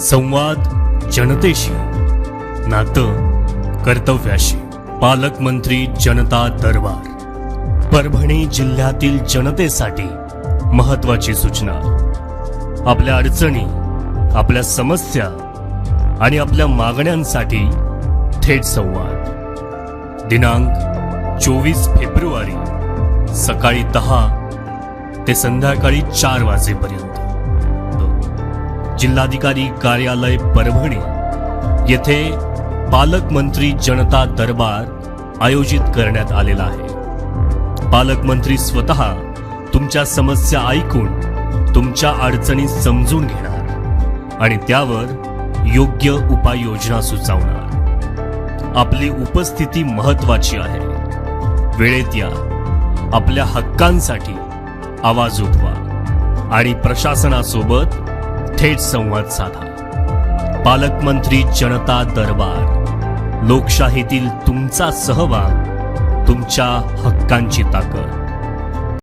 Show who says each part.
Speaker 1: संवाद जनतेशी. नातं कर्तव्याशी. पालकमंत्री जनता दरबार. परभणी जिल्ह्यातील जनतेसाठी महत्वाची सूचना. आपल्या अडचणी आपल्या समस्या आणि आपल्या मागण्यांसाठी थेट संवाद. दिनांक चोवीस फेब्रुवारी सकाळी दहा ते संध्याकाळी चार वाजेपर्यंत. जिल्हाधिकारी कार्यालय परभणी येथे पालकमंत्री जनता दरबार आयोजित करण्यात आलेला आहे. पालकमंत्री स्वतः तुमच्या समस्या ऐकून तुमच्या अडचणी समजून घेणार आणि त्यावर योग्य उपाययोजना सुचवणार. आपली उपस्थिती महत्वाची आहे. वेळेत या. आपल्या हक्कांसाठी आवाज उठवा आणि प्रशासनासोबत थेट संवाद साधा. पालकमंत्री जनता दरबार लोकशाहीतील तुमचा सहभाग तुमच्या हक्कांची ताकद.